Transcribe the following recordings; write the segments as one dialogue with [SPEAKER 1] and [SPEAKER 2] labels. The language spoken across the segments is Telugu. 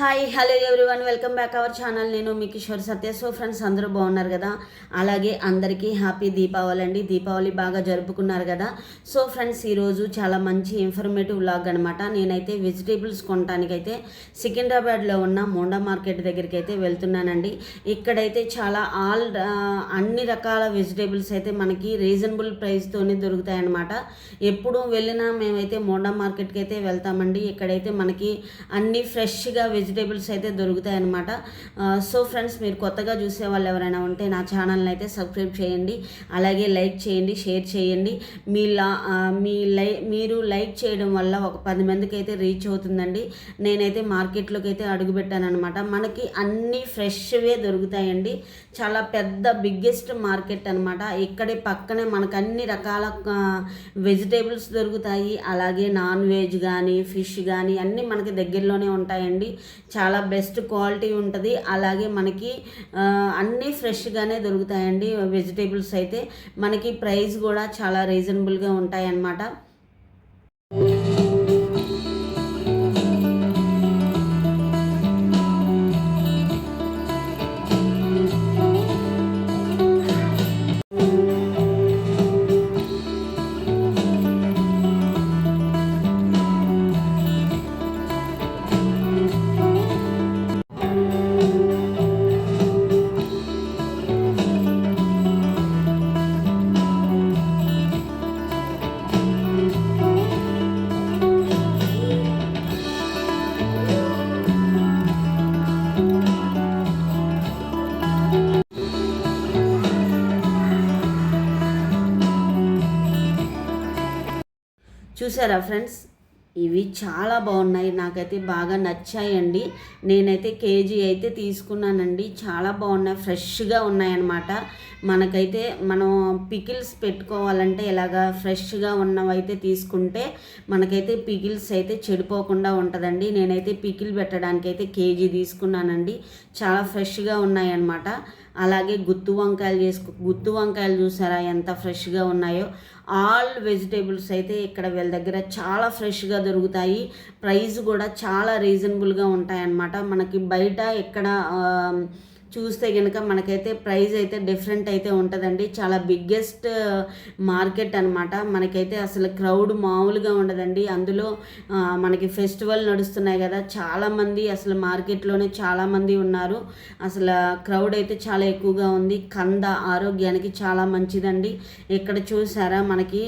[SPEAKER 1] Hi hello everyone welcome back our channel నేను మీ కిషోర్ సత్య. సో ఫ్రెండ్స్ అందరూ బాగున్నారు కదా? అలాగే అందరికీ హ్యాపీ దీపావళి అండి. దీపావళి బాగా జరుపుకున్నారు కదా? సో ఫ్రెండ్స్ ఈరోజు చాలా మంచి ఇన్ఫర్మేటివ్ వ్లాగ్ అనమాట నేనైతే వెజిటేబుల్స్ కొనటానికైతే సికింద్రాబాద్లో ఉన్న మోండా మార్కెట్ దగ్గరికి అయితే వెళ్తున్నానండి. ఇక్కడైతే చాలా ఆల్ అన్ని రకాల వెజిటేబుల్స్ అయితే మనకి రీజనబుల్ ప్రైస్తోనే దొరుకుతాయన్నమాట ఎప్పుడు వెళ్ళినా మేమైతే మోండా మార్కెట్కి అయితే వెళ్తామండి. ఇక్కడైతే మనకి అన్ని ఫ్రెష్గా వెజిటేబుల్స్ వెజిటేబుల్స్ అయితే దొరుకుతాయన్నమాట. సో ఫ్రెండ్స్ మీరు కొత్తగా చూసే వాళ్ళు ఎవరైనా ఉంటే నా ఛానల్ని అయితే సబ్స్క్రైబ్ చేయండి. అలాగే లైక్ చేయండి షేర్ చేయండి. మీ లా మీ లై మీరు లైక్ చేయడం వల్ల ఒక పది మందికి అయితే రీచ్ అవుతుందండి. నేనైతే మార్కెట్లోకి అయితే అడుగుపెట్టాను అనమాట మనకి అన్ని ఫ్రెష్వే దొరుకుతాయండి. చాలా పెద్ద బిగ్గెస్ట్ మార్కెట్ అనమాట ఇక్కడే పక్కనే మనకు అన్ని రకాల వెజిటేబుల్స్ దొరుకుతాయి. అలాగే నాన్ వెజ్ కానీ ఫిష్ కానీ అన్నీ మనకి దగ్గరలోనే ఉంటాయండి. చాలా బెస్ట్ క్వాలిటీ ఉంటుంది. అలాగే మనకి అన్నీ ఫ్రెష్గానే దొరుకుతాయండి. వెజిటేబుల్స్ అయితే మనకి ప్రైస్ కూడా చాలా రీజనబుల్గా ఉంటాయన్నమాట. చూసారా ఫ్రెండ్స్? ఇవి చాలా బాగున్నాయి. నాకైతే బాగా నచ్చాయండి. నేనైతే కేజీ అయితే తీసుకున్నానండి. చాలా బాగున్నాయి. ఫ్రెష్గా ఉన్నాయన్నమాట. మనకైతే మనం పికిల్స్ పెట్టుకోవాలంటే ఇలాగా ఫ్రెష్గా ఉన్నవైతే తీసుకుంటే మనకైతే పికిల్స్ అయితే చెడిపోకుండా ఉంటుందండి. నేనైతే పికిల్ పెట్టడానికి అయితే కేజీ తీసుకున్నానండి. చాలా ఫ్రెష్గా ఉన్నాయన్నమాట. అలాగే గుత్తు వంకాయలు చేసుకో గుత్తు వంకాయలు చూసారా ఎంత ఫ్రెష్గా ఉన్నాయో. ఆల్ వెజిటేబుల్స్ అయితే ఇక్కడ వీళ్ళ దగ్గర చాలా ఫ్రెష్గా దొరుకుతాయి. ప్రైస్ కూడా చాలా రీజనబుల్గా ఉంటాయన్నమాట. మనకి బయట ఎక్కడ చూస్తే కనుక మనకైతే ప్రైస్ అయితే డిఫరెంట్ అయితే ఉంటుందండి. చాలా బిగ్గెస్ట్ మార్కెట్ అనమాట మనకైతే అసలు క్రౌడ్ మామూలుగా ఉండదండి. అందులో మనకి ఫెస్టివల్ నడుస్తున్నాయి కదా. చాలామంది అసలు మార్కెట్లోనే చాలామంది ఉన్నారు. అసలు క్రౌడ్ అయితే చాలా ఎక్కువగా ఉంది. కంద ఆరోగ్యానికి చాలా మంచిదండి. ఇక్కడ చూసారా? మనకి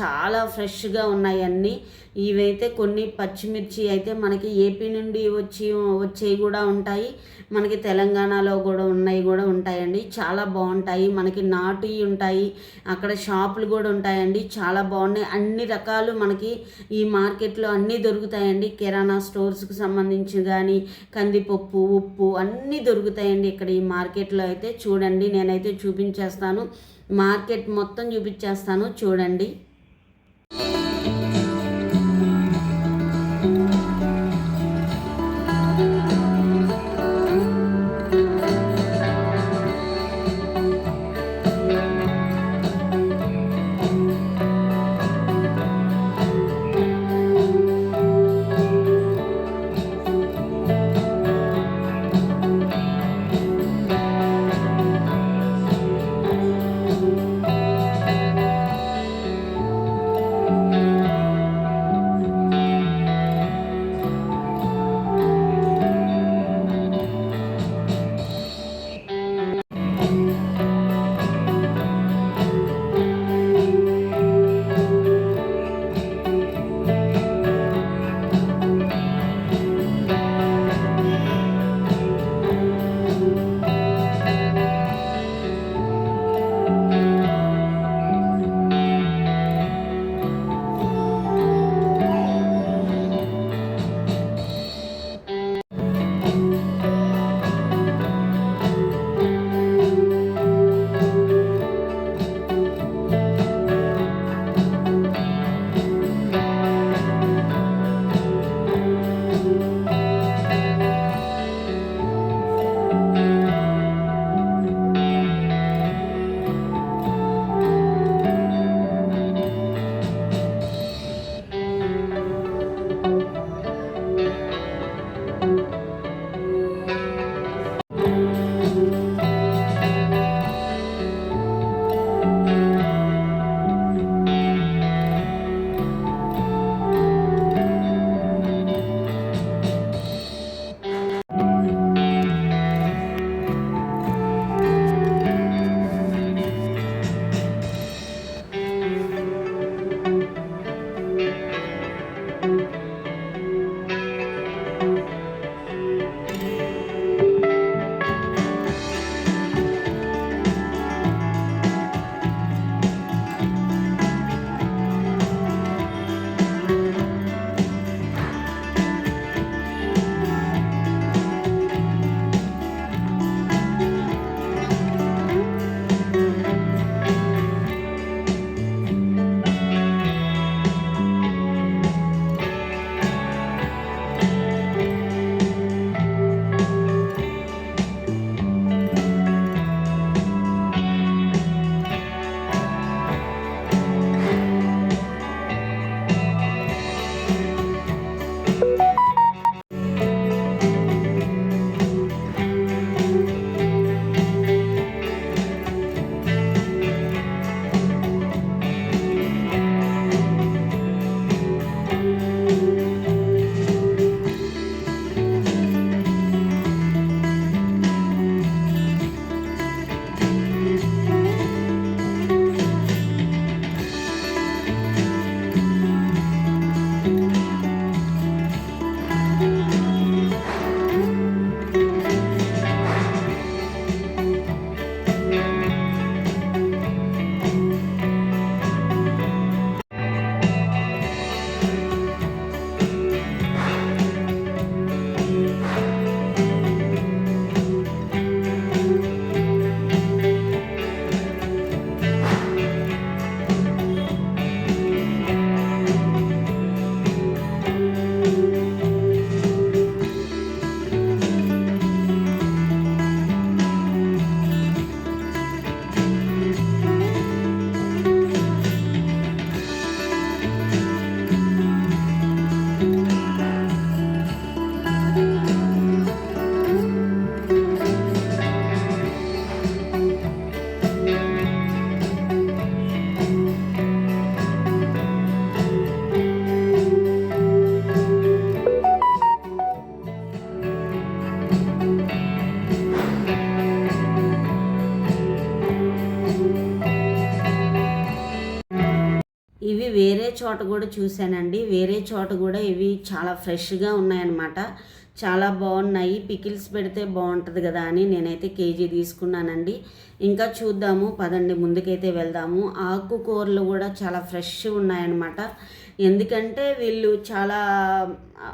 [SPEAKER 1] చాలా ఫ్రెష్గా ఉన్నాయి అన్నీ. ఇవైతే కొన్ని పచ్చిమిర్చి అయితే మనకి ఏపీ నుండి వచ్చి వచ్చేవి కూడా ఉంటాయి. మనకి తెలంగాణలో కూడా ఉన్నాయి కూడా ఉంటాయండి. చాలా బాగుంటాయి. మనకి నాటువి ఉంటాయి. అక్కడ షాపులు కూడా ఉంటాయండి. చాలా బాగున్నాయి. అన్ని రకాలు మనకి ఈ మార్కెట్లో అన్నీ దొరుకుతాయండి. కిరాణా స్టోర్స్కి సంబంధించి కానీ కందిపప్పు ఉప్పు అన్నీ దొరుకుతాయండి ఇక్కడ ఈ మార్కెట్లో అయితే. చూడండి నేనైతే చూపించేస్తాను. మార్కెట్ మొత్తం చూపించేస్తాను. చూడండి. చోట కూడా చూశానండి. వేరే చోట కూడా ఇవి చాలా ఫ్రెష్గా ఉన్నాయన్నమాట. చాలా బాగున్నాయి. పికిల్స్ పెడితే బాగుంటుంది కదా అని నేనైతే కేజీ తీసుకున్నానండి. ఇంకా చూద్దాము. పదండి ముందుకైతే వెళ్దాము. ఆకుకూరలు కూడా చాలా ఫ్రెష్ ఉన్నాయన్నమాట. ఎందుకంటే వీళ్ళు చాలా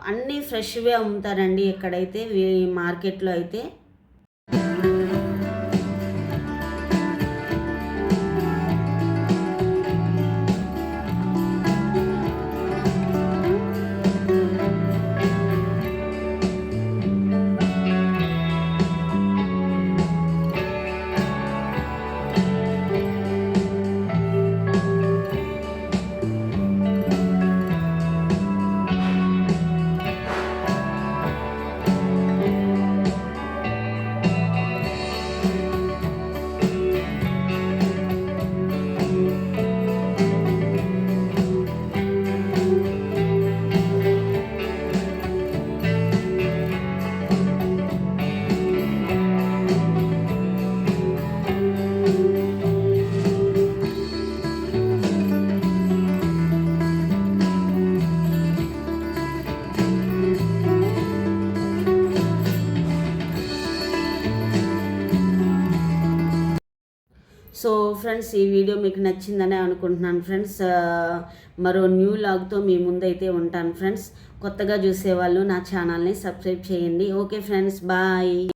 [SPEAKER 1] అన్నీ ఫ్రెష్వే అమ్ముతారండి ఎక్కడైతే. మార్కెట్లో అయితే సో ఫ్రెండ్స్ ఈ వీడియో మీకు నచ్చిందనే అనుకుంటున్నాను ఫ్రెండ్స్. మరో న్యూ లాగ్తో మీ ముందైతే ఉంటాను ఫ్రెండ్స్. కొత్తగా చూసేవాళ్ళు నా ఛానల్ని సబ్స్క్రైబ్ చేయండి. Okay friends bye.